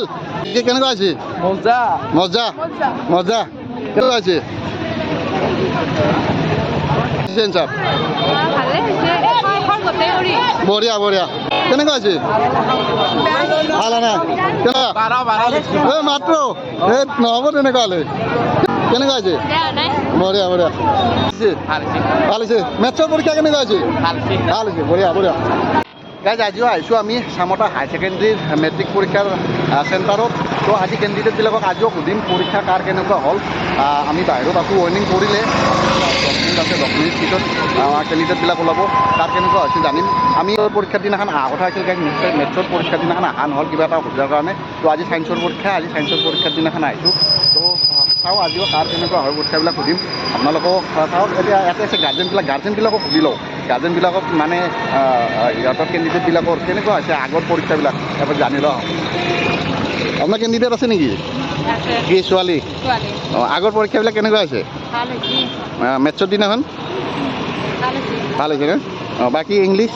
Uncle কি কেনেকুৱা হৈছে মজা মজা মজা গোটেই কৰি বঢ়িয়া বঢ়িয়া। কেনেকুৱা হৈছে ভালো নাই কেনেকুৱা এই মাত্ৰ এই নহ'ব তেনেকুৱা হ'লে কেনেকুৱা হৈছে বঢ়িয়া বঢ়িয়া। ভালো ভালো হৈছে মেথছৰ পৰীক্ষা কেনেকুৱা ভালো হৈছে বঢ়িয়া বঢ়িয়া। গাইজ আজিও আহিছোঁ আমি চামতা হাই ছেকেণ্ডেৰীৰ মেট্ৰিক পৰীক্ষাৰ চেণ্টাৰত তো আজি কেণ্ডিডেটবিলাকক আজিও সুধিম, পৰীক্ষা কাৰ কেনেকুৱা হ'ল। আমি বাহিৰত আকৌ ৱাৰ্ণিং কৰিলে। দহ মিনিট আছে দহ মিনিট পিছত কেণ্ডিডেটবিলাক ওলাব। কাৰ কেনেকুৱা হৈছে জানিম। আমি পৰীক্ষাৰ দিনাখন অহা কথা আছিল গাইজ নিশ্চয় মেথছৰ পৰীক্ষাৰ দিনাখন অহা নহ'ল, কিবা এটা অসুবিধাৰ কাৰণে। তো, আজি ছায়েন্সৰ পৰীক্ষা, আজি ছায়েন্সৰ পৰীক্ষাৰ দিনাখন আহিছোঁ। তো, চাওঁ আজিও কাৰ কেনেকুৱা হয়, পৰীক্ষাবিলাক সুধিম। আপোনালোকক চাওক এতিয়া ইয়াতে আছে গাৰ্জেনবিলাক গাৰ্জেনবিলাকক সুধি লওঁ। গাৰ্জেনবিলাকক মানে আহ, ইহঁতৰ কেণ্ডিডেটবিলাকৰ কেনেকুৱা হৈছে আগৰ পৰীক্ষাবিলাক? এবাৰ জানি লওঁ। আপোনাৰ কেণ্ডিডেট আছে নেকি? কি ছোৱালী? অঁ আগৰ পৰীক্ষাবিলাক কেনেকুৱা হৈছে? মেথছৰ দিনাখন? ভালো হৈছে। নে? অঁ বাকী ইংলিছ?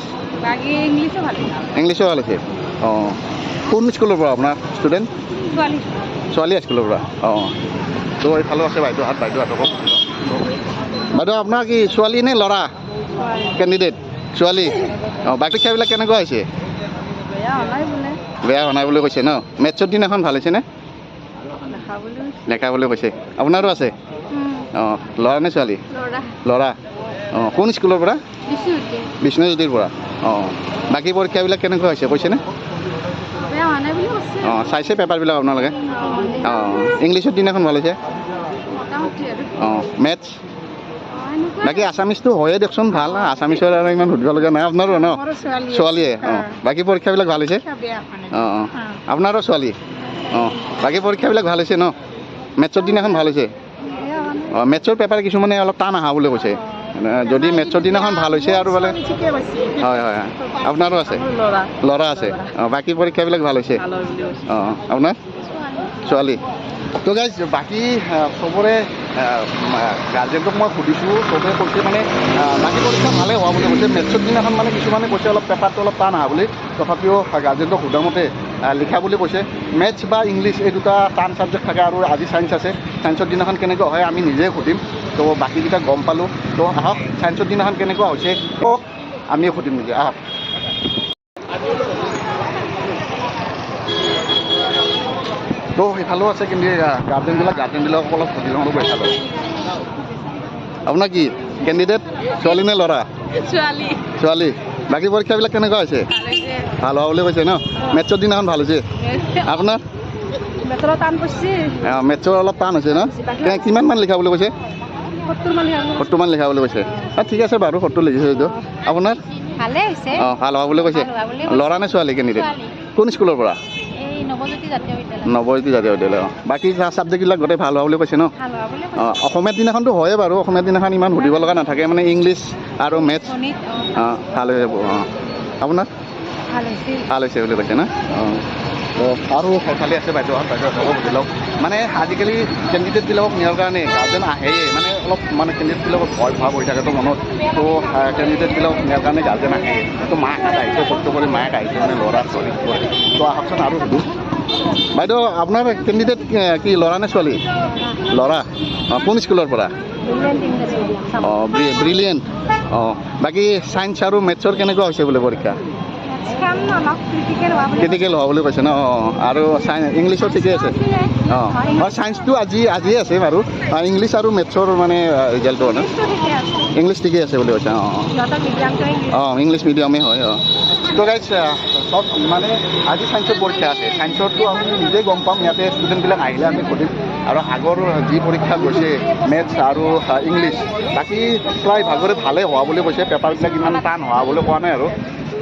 ইংলিছো ভালো হৈছে। অঁ কোন স্কুলৰ পৰা আপোনাৰ ষ্টুডেণ্ট? ছোৱালী। স্কুলৰ পৰা। অঁ তো এইফালেও আছে সুধি লওঁ। বাইদেউ আপোনাৰ কি ছোৱালী নে ল'ৰা? কেণ্ডিডেট ছোৱালী। অঁ বাকী খেলবিলাক কেনেকুৱা হৈছে? বেয়া হোৱা নাই বুলি। কৈছে ন? মেথছৰ দিনাখন ভালো হৈছেনে দেখা বুলি কৈছে। আপোনাৰো আছে? অঁ ল'ৰা নে ছোৱালী? ল'ৰা। অঁ কোন স্কুলৰ পৰা? বিষ্ণুজ্যোতিৰ পৰা। অঁ বাকী পৰীক্ষাবিলাক কেনেকুৱা হৈছে কৈছেনে অঁ চাইছে পেপাৰবিলাক আপোনালোকে? অঁ। ইংলিছৰ দিনাখন ভালো হৈছে? অঁ মেথছ? বাকী আছামিজটো হয়ে দিয়কচোন ভালো আছামিজৰ আৰু ইমান সুধিবলগীয়া নাই। আপোনাৰো ন? ছোৱালীয়ে? অঁ। বাকী পৰীক্ষাবিলাক ভালো হৈছে? অঁ অঁ। আপোনাৰো ছোৱালী? অঁ। বাকী পৰীক্ষাবিলাক ভালো হৈছে ন? মেথছৰ দিনাখন ভালো হৈছে? অঁ মেথছৰ পেপাৰ কিছুমানে অলপ টান আহা বুলি কৈছে। মানে যদি মেথছৰ দিনাখন ভালো হৈছে আৰু বোলে হয় হয় আপোনাৰো আছে? ল'ৰা। আছে। অঁ বাকী পৰীক্ষাবিলাক ভালো হৈছে? অঁ আপোনাৰ? ছোৱালী। তো গাইজ বাকী চবৰে গাৰ্জেনটোক মই সুধিছোঁ, চবে কৈছে মানে বাকী পৰীক্ষা ভালেই হোৱা বুলি কৈছে। মেথছৰ দিনাখন মানে কিছুমানে কৈছে, অলপ পেপাৰটো অলপ টান আহা বুলি। তথাপিও গাৰ্জেনটোক সোধামতে লিখা বুলি কৈছে। মেথছ বা ইংলিছ, এই দুটা টান ছাবজেক্ট থাকে আৰু আজি ছায়েন্স আছে। ছায়েন্সৰ দিনাখন কেনেকুৱা হয়, আমি নিজেই সুধিম। তো বাকীকেইটা গম পালোঁ। তো আহক ছায়েন্সৰ দিনাখন কেনেকুৱা হৈছে, আমিও সুধিম নেকি আহক। তো সেইফালেও আছে কিন্তু গাৰ্জেনবিলাক গাৰ্জেনবিলাকক অলপ সুধি লওঁ এইফালে আপোনাৰ কি? কেণ্ডিডেট ছোৱালী নে ল'ৰা? ছোৱালী। ছোৱালী। বাকী পৰীক্ষাবিলাক কেনেকুৱা হৈছে? ভালো। হোৱা বুলি কৈছে ন? মেথছৰ দিনাখন ভালো হৈছে? আপোনাৰ? অঁ, মেথছৰ অলপ টান হৈছে ন? কিমান মান লিখা বুলি কৈছে? সত্তৰ মান লিখা বুলি কৈছে। অঁ, ঠিক আছে বাৰু সত্তৰ লিখিছে এইটো আপোনাৰ? অঁ ভালো হোৱা বুলি কৈছে। ভালো। ল'ৰা নে ছোৱালী কেণ্ডিডেট কোন স্কুলৰ পৰা? নৱজ্যোতি জাতীয় বিদ্যালয়। বাকী ছাবজেক্টবিলাক গোটেই ভালো হোৱা বুলি কৈছে ন? অঁ অসমীয়া দিনাখনতো হয়ে বাৰু অসমীয়া দিনাখন ইমান সুধিব লগা নাথাকে মানে ইংলিছ আৰু মেথছ। অঁ। ভালো হৈ যাব অঁ। আপোনাৰ? ভালো হৈছে বুলি কৈছে না? অঁ। আৰু সেইফালে আছে বাইদেউহঁত বাইদেউহঁতকো সুধি লওক। মানে আজিকালি কেণ্ডিডেটবিলাকক নিয়াৰ কাৰণে গাৰ্জেন আহেই মানে অলপ মানে কেণ্ডিডেটবিলাকক ভয় ভাৱ হৈ থাকেতো মনত। তো কেণ্ডিডেটবিলাকক নিয়াৰ কাৰণে গাৰ্জেন আহে। তো মাহঁত আহিছে কষ্ট কৰি মায়েক আহিছে মানে ল'ৰা ছোৱালী তো আহকচোন আৰু সুধো। বাইদেউ আপোনাৰ কেণ্ডিডেট কি ল'ৰা নে ছোৱালী? ল'ৰা। অঁ কোন স্কুলৰ পৰা? অঁ ব্ৰিলিয়েণ্ট অঁ বাকী ছায়েন্স আৰু মেথছৰ কেনেকুৱা হৈছে বোলে পৰীক্ষা? ক্ৰিটিকেল হোৱা বুলি কৈছে ন? অঁ আৰু চাই ইংলিছৰ ঠিকে আছে। অঁ হয় ছায়েন্সটো আজি আজিয়ে আছে বাৰু। অঁ, ইংলিছ আৰু মেথছৰ মানে ৰিজাল্টটো ঠিকে ইংলিছ ঠিকে আছে বুলি কৈছে অঁ অঁ। ইংলিছ মিডিয়ামেই হয় অঁ। তো গাইজ চব মানে আজি ছায়েন্সৰ পৰীক্ষা আছে। ছায়েন্সৰটো আমি নিজেই গম পাম ইয়াতে ষ্টুডেণ্টবিলাক আহিলে আমি সুধিম আৰু আগৰ যি পৰীক্ষা গৈছে মেথছ আৰু ইংলিছ বাকী প্ৰায় ভাগৰে ভালেই হোৱা বুলি কৈছে। পেপাৰবিলাক ইমান টান হোৱা বুলি কোৱা নাই আৰু।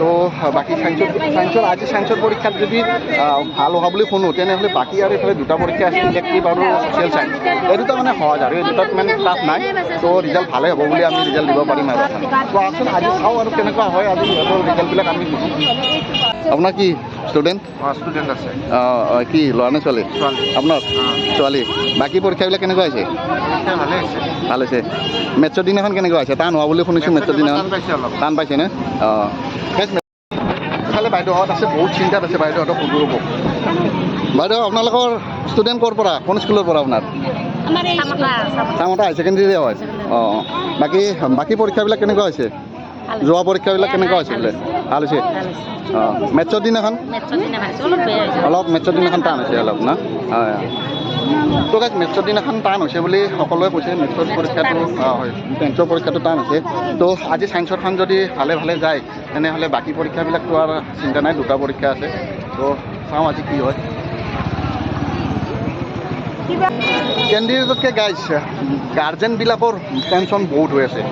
তো বাকী ছায়েন্সৰ ছায়েন্সৰ আজি ছায়েন্সৰ পৰীক্ষাত যদি ভালো হোৱা বুলি শুনো তেনেহ'লে বাকী আৰু এইফালে দুটা পৰীক্ষা আছে ইলেক্টিভ আৰু ছ'চিয়েল ছায়েন্স এই দুটা মানে সহজ আৰু এই দুটাত ইমান টাফ নাই তো ৰিজাল্ট ভালেই হ'ব বুলি আমি ৰিজাল্ট দিব পাৰিম আৰু। তো আচোন আজি চাওঁ আৰু কেনেকুৱা হয় আজি সিহঁতৰ ৰিজাল্টবিলাক আমি আপোনাৰ কি ষ্টুডেণ্ট ষ্টুডেণ্ট আছে। কি ল'ৰা নে ছোৱালী? আপোনাৰ? ছোৱালী। বাকী পৰীক্ষাবিলাক কেনেকুৱা হৈছে? ভালে হৈছে। মেথছৰ দিনাখন কেনেকুৱা হৈছে? টান হোৱা বুলি শুনিছোঁ মেথছৰ দিনাখন টান পাইছে নে? অঁ। বাইদেউহঁত আছে বহুত চিন্তাত আছে বাইদেউহঁতক সুধো ৰ'ব বাইদেউ আপোনালোকৰ ষ্টুডেণ্ট ক'ৰ পৰা? কোন স্কুলৰ পৰা আপোনাৰ? আমাৰ এই চামতা। হাই ছেকেণ্ডেৰীৰে হয়। অঁ বাকী বাকী পৰীক্ষাবিলাক কেনেকুৱা হৈছে? যোৱা পৰীক্ষাবিলাক কেনেকুৱা হৈছে বোলে? ভালো হৈছে? অঁ মেথছৰ দিনাখন অলপ মেথছৰ দিনাখন টান হৈছে অলপ ন? হয় হয়। তো গাইজ মেথছৰ দিনাখন টান হৈছে বুলি সকলোৱে কৈছে। মেথছৰ পৰীক্ষাটো হয় টেন্থৰ পৰীক্ষাটো টান হৈছে। তো আজি ছায়েন্সৰখন যদি ভালে ভালে যায়, তেনেহ'লে বাকী পৰীক্ষাবিলাকতো আৰু চিন্তা নাই, দুটা পৰীক্ষা আছে। তো চাওঁ আজি কি হয়। কেণ্ডিডেটতকৈ গাইজ গাৰ্জেনবিলাকৰ টেনশ্যন বহুত হৈ আছে।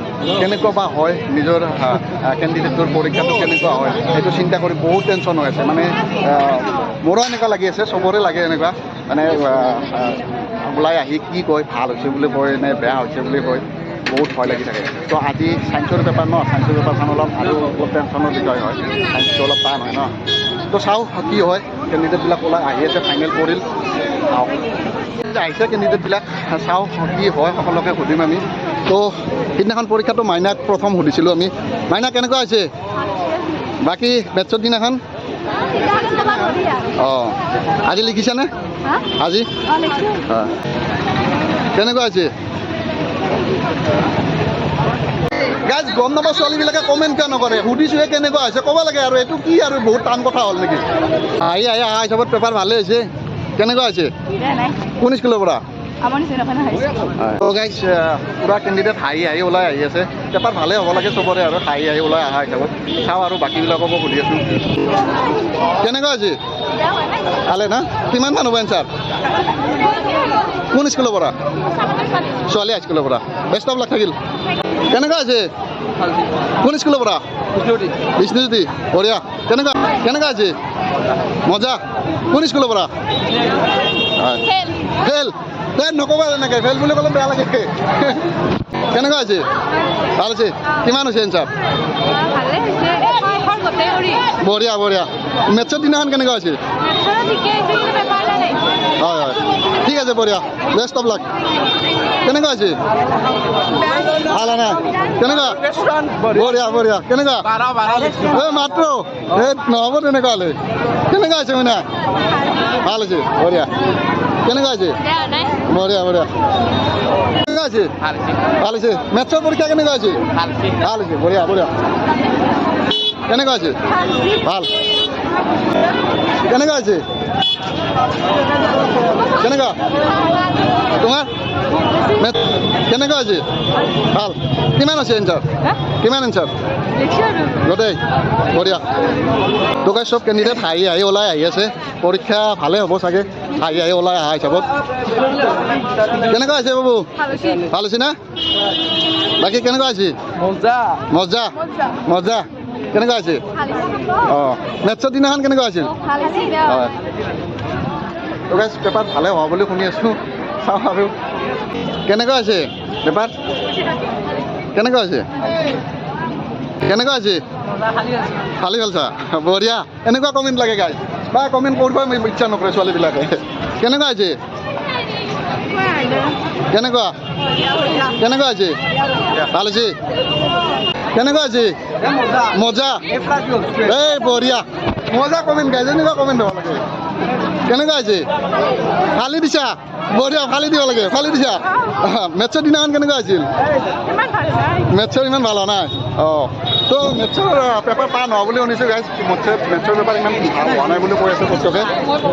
কেনেকুৱা বা হয়, নিজৰ কেণ্ডিডেটৰ পৰীক্ষাটো কেনেকুৱা হয়, সেইটো চিন্তা কৰি বহুত টেনশ্যন হৈ আছে। মানে মোৰো এনেকুৱা লাগি আছে চবৰে লাগে এনেকুৱা। মানে ওলাই আহি কি কয় ভাল হৈছে বুলি কয় নে বেয়া হৈছে বুলি কয় বহুত ভয় লাগি থাকে। তো আজি ছায়েন্সৰ পেপাৰ ন ছায়েন্সৰ পেপাৰখন অলপ আৰু অলপ টেনশ্যনৰ বিষয় হয়। ছায়েন্সটো অলপ টান হয় ন। তো চাওঁ কি হয় কেণ্ডিডেটবিলাক ওলাই আহি আছে ফাইনেল কৰিল। আহিছে কেণ্ডিডেটবিলাক চাওঁ কি হয় সকলোকে সুধিম আমি। তো সিদিনাখন পৰীক্ষাটো মাইনাক প্ৰথম সুধিছিলোঁ আমি। মাইনা কেনেকুৱা হৈছে? বাকী মেথছৰ দিনাখন? অঁ আজি লিখিছানে আজি? কেনেকুৱা হৈছে গাইজ গম নাপাওঁ ছোৱালীবিলাকে কমেণ্ট কিয় নকৰে? সুধিছোঁহে কেনেকুৱা হৈছে ক'ব লাগে আৰু। এইটো কি আৰু? বহুত টান কথা হ'ল নেকি? আহি আহি অহা হিচাপত পেপাৰ ভালেই হৈছে। কেনেকুৱা হৈছে? কোন স্কুলৰ পৰা? পূৰা কেণ্ডিডেট হাঁহি হাঁহি ওলাই আহি আছে। পেপাৰ ভালেই হ'ব লাগে চবৰে আৰু হাঁহি হাঁহি ওলাই অহা হিচাপত চাওঁ আৰু বাকীবিলাককো সুধি আছোঁ। কেনেকুৱা হৈছে ভালে না? কিমান মান হ'ব এনচাৰ কোন স্কুলৰ পৰা? ছোৱালী হাইস্কুলৰ পৰা। বেষ্ট অফ লাক থাকিল। কেনেকুৱা আছে কোন স্কুলৰ পৰা? বিষ্ণুজ্যোতি। বঢ়িয়া। কেনেকুৱা? কেনেকুৱা আছে মজা। কোন স্কুলৰ পৰা? হয় ফেল ফেল নক'বা তেনেকৈ ফেল বুলি ক'লে বেয়া লাগে। কেনেকুৱা হৈছে? ভালো হৈছে? কিমান হৈছে এনচাৰ বঢ়িয়া বঢ়িয়া। মেথছৰ দিনাখন কেনেকুৱা হৈছে? হয় হয়। ঠিক আছে বঢ়িয়া। বেষ্ট অফ লাক কেনেকুৱা হৈছে? ভালো হয় নাই? কেনেকুৱা? বঢ়িয়া বঢ়িয়া। কেনেকুৱা? এই মাত্ৰ। এই নহ'ব তেনেকুৱা হ'লে। কেনেকুৱা হৈছে মানে ভালো হৈছে বঢ়িয়া। কেনেকুৱা হৈছে বঢ়িয়া বঢ়িয়া কেনেকুৱা হৈছে ভালো হৈছে মেথছৰ পৰীক্ষা কেনেকুৱা হৈছে ভালো হৈছে বঢ়িয়া বঢ়িয়া কেনেকুৱা হৈছে ভালো। কেনেকুৱা হৈছে? কেনেকুৱা তোমাৰ? মেথ কেনেকুৱা হৈছে? ভালো। কিমান আছে এনচাৰ কিমান এনচাৰ গোটেই। বঢ়িয়া। তোকে চব কেণ্ডিডেট হাঁহি হাঁহি ওলাই আহি আছে। পৰীক্ষা ভালে হ'ব চাগে। হাঁহি হাঁহি ওলাই অহা হিচাপত। কেনেকুৱা হৈছে বাবু? ভালো হৈছে। না? বাকী কেনেকুৱা হৈছে? মজা। মজা। কেনেকুৱা হৈছে অঁ মেথছৰ দিনাখন কেনেকুৱা আছিল? হয়। পেপাৰ ভালে হোৱা বুলি শুনি আছোঁ। চাওঁ আৰু। কেনেকুৱা হৈছে পেপাৰ কেনেকুৱা হৈছে কেনেকুৱা হৈছে খালি ভালছা বঢ়িয়া। এনেকুৱা কমেণ্ট লাগে গাইজ বা কমেণ্ট কৰিব ইচ্ছা নকৰে ছোৱালীবিলাকে। কেনেকুৱা হৈছে কেনেকুৱা? কেনেকুৱা হৈছে ভাল হৈছে কেনেকুৱা হৈছে মজা? এই বঢ়িয়া। মজা কমেণ্ট গাইজ এনেকুৱা কমেণ্ট হ'ব লাগে। কেনেকুৱা হৈছে ফালি দিছা? বঢ়িয়া ফালি দিব লাগে ফালি দিছা? মেথছৰ দিনাখন কেনেকুৱা হৈছিল? মেথছৰ ইমান ভালো হোৱা নাই? অঁ। তো মেথছৰ পেপাৰ টান হোৱা বুলি শুনিছোঁ গাইজ মেথছৰ মেথছৰ পেপাৰ ইমান ভালো হোৱা নাই বুলি কৈ আছে প্ৰত্যেকে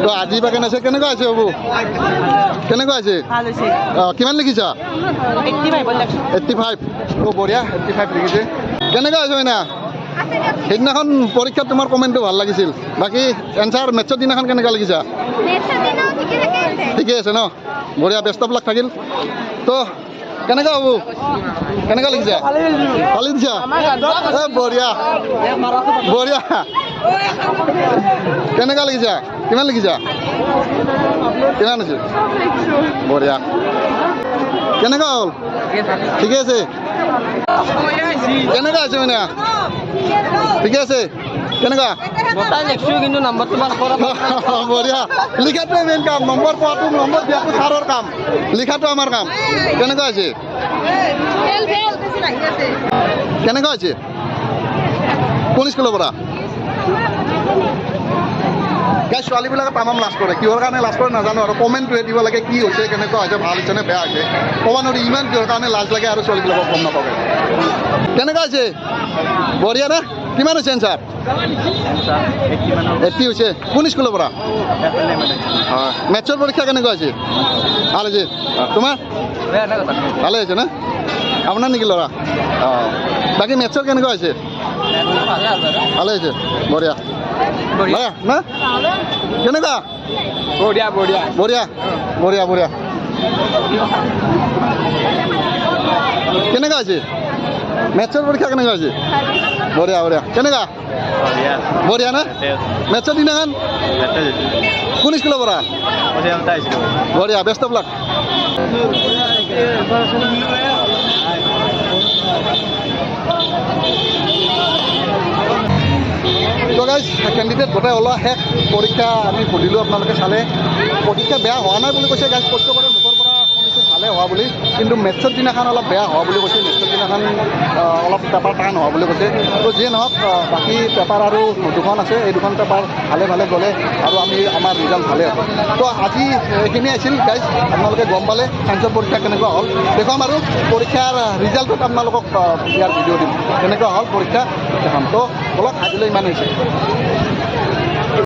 তো আজি বা কেনেকুৱা কেনেকুৱা হৈছে বাবু? কেনেকুৱা হৈছে? অঁ কিমান লিখিছা? Eighty five. অঁ বঢ়িয়া এইট্টি ফাইভ লিখিছে। কেনেকুৱা হৈছে মানে সেইদিনাখন পৰীক্ষাত তোমাৰ কমেণ্টটো ভালো লাগিছিল। বাকী এনচাৰ মেথছৰ দিনাখন কেনেকুৱা লিখিছা ঠিকে আছে ন? বঢ়িয়া বেষ্ট অফ থাকিল। তো কেনেকুৱা হ'ব কেনেকুৱা লিখিছা ভালে দিছা? এ, বঢ়িয়া। বঢ়িয়া। কেনেকুৱা লিখিছা কিমান লিখিছা কিমান আছে বঢ়িয়া। কেনেকুৱা হ'ল? ঠিকে আছে? কেনেকুৱা আছে মানে? ঠিকে আছে। কেনেকুৱা কিন্তু নাম্বাৰটো বঢ়িয়া। লিখাটোৱে মেইন কাম। নম্বৰ পোৱাটো নম্বৰ দিয়াটো ছাৰৰ কাম। লিখাটো আমাৰ কাম। কেনেকুৱা হৈছে কেনেকুৱা হৈছে কোন স্কুলৰ পৰা? গাই ছোৱালীবিলাকে তামাম লাজ কৰে। কিহৰ কাৰণে লাজ কৰে নাজানো আৰু কমেণ্টটোহে দিব লাগে কি হৈছে কেনেকুৱা হৈছে ভালো হৈছে নে বেয়া হৈছে। ক'ব নোৱাৰি ইমান কিহৰ কাৰণে লাজ লাগে আৰু ছোৱালীবিলাকক গম নাপাবে কেনেকুৱা হৈছে? বঢ়িয়া নে? কিমান হৈছে এনচাৰ এইটি হৈছে। কোন স্কুলৰ পৰা? হয়। মেথছৰ পৰীক্ষা কেনেকুৱা হৈছে? ভালো হৈছে। তোমাৰ? ভালে হৈছে না? আপোনাৰ নেকি ল'ৰা? অঁ। বাকী মেথছৰ কেনেকুৱা হৈছে? ভালে হৈছে। বঢ়িয়া। বঢ়িয়া না? কেনেকুৱা বঢ়িয়া বঢ়িয়া। বঢ়িয়া? বঢ়িয়া বঢ়িয়া। কেনেকুৱা হৈছে? মেথছৰ পৰীক্ষা কেনেকুৱা হৈছে? বঢ়িয়া বঢ়িয়া। কেনেকুৱা বঢ়িয়া। না? মেথছৰ দিনাখন কোন স্কুলৰ পৰা? বঢ়িয়া best of luck guys candidate গোটেই ওলোৱা শেষ পৰীক্ষা আমি সুধিলোঁ আপোনালোকে চালে। পৰীক্ষা বেয়া হোৱা নাই বুলি কৈছে গাইজ কষ্ট শুনিছোঁ ভালে হোৱা বুলি। কিন্তু মেথছৰ দিনাখন অলপ বেয়া হোৱা বুলি কৈছে। মেথছৰ দিনাখন অলপ পেপাৰ টান হোৱা বুলি কৈছে। তো যিয়ে নহওক বাকী পেপাৰ আৰু দুখন আছে। এই দুখন পেপাৰ ভালে ভালে গ'লে আৰু আমি আমাৰ ৰিজাল্ট ভালে হ'ব। তো আজি এইখিনি আছিল গাইজ আপোনালোকে গম পালে চায়েন্সৰ পৰীক্ষা কেনেকুৱা হ'ল। দেখুৱাম আৰু পৰীক্ষাৰ ৰিজাল্টত আপোনালোকক ইয়াৰ ভিডিঅ' দিম। কেনেকুৱা হ'ল পৰীক্ষা দেখাম। তো বলক আজিলৈ ইমানেই হৈছে।